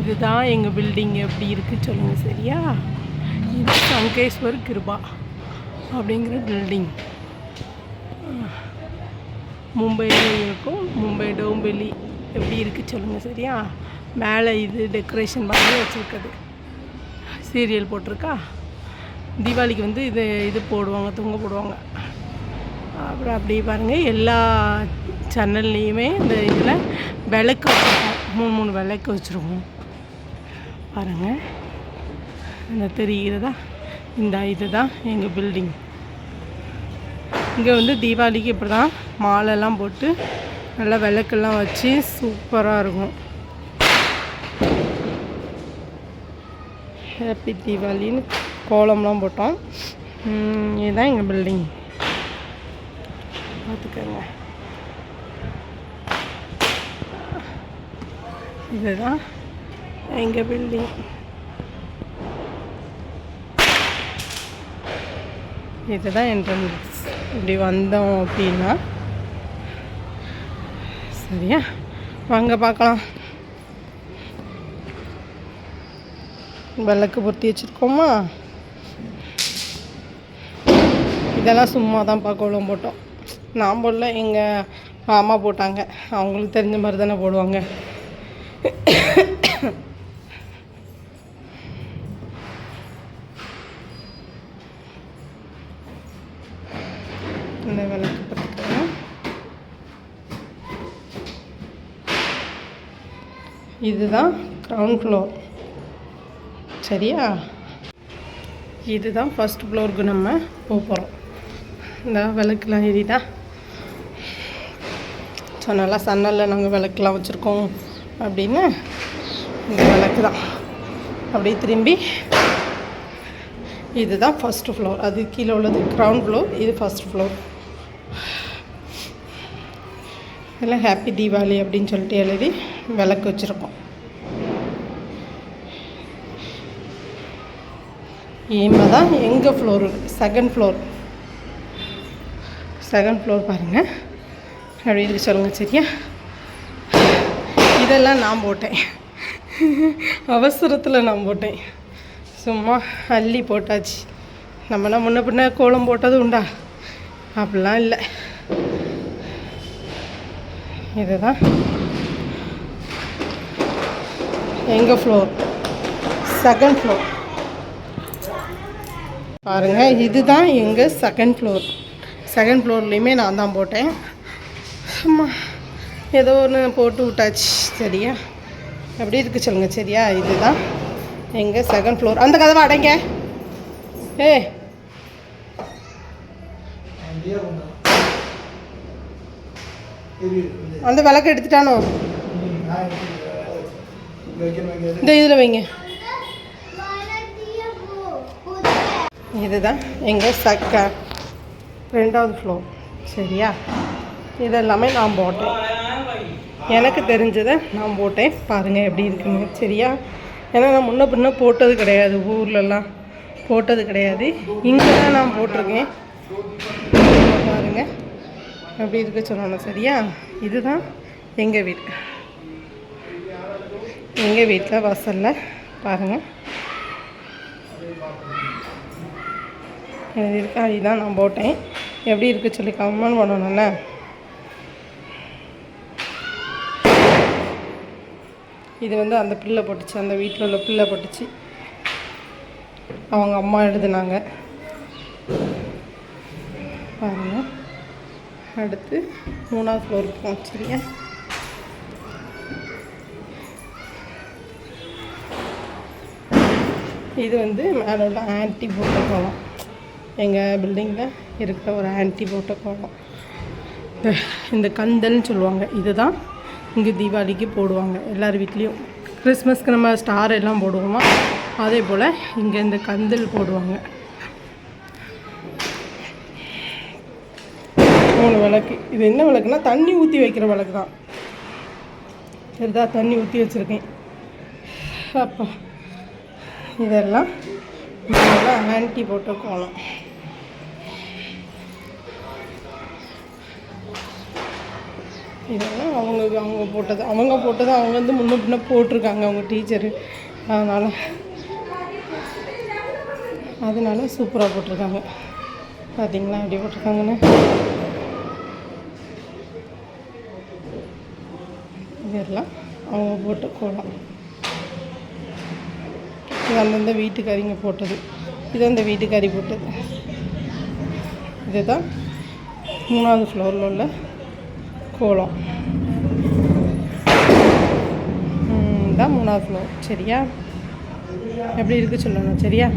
இதுதான் எங்கள் பில்டிங் எப்படி இருக்குது சொல்லுங்கள் சரியா? இது சங்கேஸ்வர் கிருபா அப்படிங்கிற பில்டிங் மும்பையில் இருக்கும். மும்பை டோம்பெலி எப்படி இருக்குது சொல்லுங்கள் சரியா? மேலே இது டெக்கரேஷன் பண்ணி வச்சுருக்குது. சீரியல் போட்டிருக்கா? தீபாவளிக்கு வந்து இது இது போடுவாங்க தொங்க போடுவாங்க. அப்புறம் அப்படியே பாருங்கள் எல்லா சேனல்லையுமே இந்த இதில் விளக்கு வச்சுருக்கோம் மூணு மூணு விளக்கு வச்சுருக்கோம். பாருங்கள் இந்த தெரிகிறதா? இந்த இதுதான் எங்கள் பில்டிங் இங்கே வந்து தீபாவளிக்கு இப்படி தான் மாலைலாம் போட்டு நல்லா விளக்கெல்லாம் வச்சு சூப்பராக இருக்கும். ஹாப்பி தீபாவளின்னு கோலம்லாம் போட்டோம். இதுதான் எங்கள் பில்டிங் பார்த்துக்கோங்க. இதுதான் எங்கள் பில்டிங் இதுதான் என்ட்ரன்ஸ் இப்படி வந்தோம் அப்படின்னா சரியா? வாங்க பார்க்கலாம். விளக்கு பொருத்தி வச்சுருக்கோமா? இதெல்லாம் சும்மா தான் பார்க்கலாம் போட்டோம். நான் போடல எங்கள் அம்மா போட்டாங்க. அவங்களுக்கு தெரிஞ்ச மாதிரி தானே போடுவாங்க. இந்த விளக்கு பற்றிக்கலாம் இதுதான் கிரவுண்ட் ஃப்ளோர் சரியா? இதுதான் ஃபஸ்ட் ஃப்ளோருக்கு நம்ம போக போகிறோம் இந்த விளக்குலாம் எரியுதா? நல்லா சன்னலில் நாங்கள் விளக்குலாம் வச்சுருக்கோம் அப்படின்னு இந்த விளக்கு தான். அப்படியே திரும்பி இதுதான் ஃபஸ்ட்டு ஃப்ளோர் அது கீழே உள்ளது கிரவுண்ட் ஃப்ளோர் இது ஃபஸ்ட் ஃப்ளோர் இதெல்லாம் ஹாப்பி தீபாவளி அப்படின்னு சொல்லிட்டு எழுதி விளக்கு வச்சுருக்கோம். இனிமே தான் எங்கள் floor second floor second floor பாருங்கள் அப்படி இருக்கு சொல்லுங்கள் சரியா? இதெல்லாம் நான் போட்டேன். அவசரத்தில் நான் போட்டேன். சும்மா அள்ளி போட்டாச்சு. நம்மளாம் முன்ன பின்ன கோலம் போட்டது உண்டா? அப்படிலாம் இல்லை. இதுதான். எங்கள் ஃப்ளோர் செகண்ட் ஃப்ளோர் பாருங்கள் இதுதான் எங்கள் செகண்ட் ஃப்ளோர் செகண்ட் ஃப்ளோர்லேயுமே நான் தான் போட்டேன். சும்மா ஏதோ ஒன்று போட்டு விட்டாச்சு சரியா? எப்படி இருக்கு சொல்லுங்க சரியா? இதுதான் எங்கள் செகண்ட் ஃப்ளோர் அந்த கதவை அடைங்க. ஏ அந்த விளக்கு எடுத்துட்டானோ? இந்த இதில் வைங்க. இதுதான் எங்கள் சக்க. ரெண்டாவது ஃப்ளோர் சரியா? இதெல்லாமே நான் போட்டேன். எனக்கு தெரிஞ்சதை நான் போட்டேன். பாருங்கள் எப்படி இருக்குன்னு. சரியா? ஏன்னா நான் முன்ன பின்ன போட்டது கிடையாது. ஊர்லலாம் போட்டது கிடையாது. இங்கே தான் நான் போட்டிருக்கேன். பாருங்கள் அப்படி இருக்க சொல்லணும் சரியா? இதுதான் எங்கள் வீடு. எங்கள் வீட்டில் வாசலில் பாருங்கள் எழுதியிருக்கு அதுதான் நான் போட்டேன். எப்படி இருக்கு சொல்லி கமெண்ட் பண்ணணும்ல. இது வந்து அந்த பிள்ளை போட்டுச்சு அந்த வீட்டில் உள்ள பிள்ளை போட்டுச்சு. அவங்க அம்மா எழுதுனாங்க. பாருங்கள் அடுத்து மூணாவது ஃப்ளோருக்கு போகும் சரியா இது வந்து மேலே உள்ள ஆன்டி போட்ட கோலம். எங்கள் பில்டிங்கில் இருக்கிற ஒரு ஆன்டி போட்ட கோலம். இந்த இந்த கந்தல்னு சொல்லுவாங்க இதுதான் இங்கே தீபாவளிக்கு போடுவாங்க எல்லார் வீட்லேயும். கிறிஸ்மஸ்க்கு நம்ம ஸ்டார் எல்லாம் போடுவோமா? அதே போல் இங்கே இந்த கந்தல் போடுவாங்க. மூணு விளக்கு. இது என்ன விளக்குனா தண்ணி ஊற்றி வைக்கிற விளக்கு தான். சரிதா? தண்ணி ஊற்றி வச்சுருக்கேன். அப்போ இதெல்லாம் ஆன்டி போட்ட கோலம். இதெல்லாம் அவங்க அவங்க போட்டது அவங்க போட்டது அவங்க வந்து முன்ன பின்ன போட்டிருக்காங்க அவங்க டீச்சரு. அதனால் அதனால சூப்பராக போட்டிருக்காங்க. பார்த்தீங்களா எப்படி போட்டிருக்காங்கன்னு? இதெல்லாம் அவங்க போட்ட கோலம். இது அந்தந்த வீட்டுக்காரிங்க போட்டது. இது அந்த வீட்டுக்காரி போட்டது. இதுதான் மூணாவது ஃப்ளோரில் உள்ள கோலம். ம், இதான் மூணாவது ஃப்ளோர் சரியா? எப்படி இருக்கு சொல்லணும்? சரியா?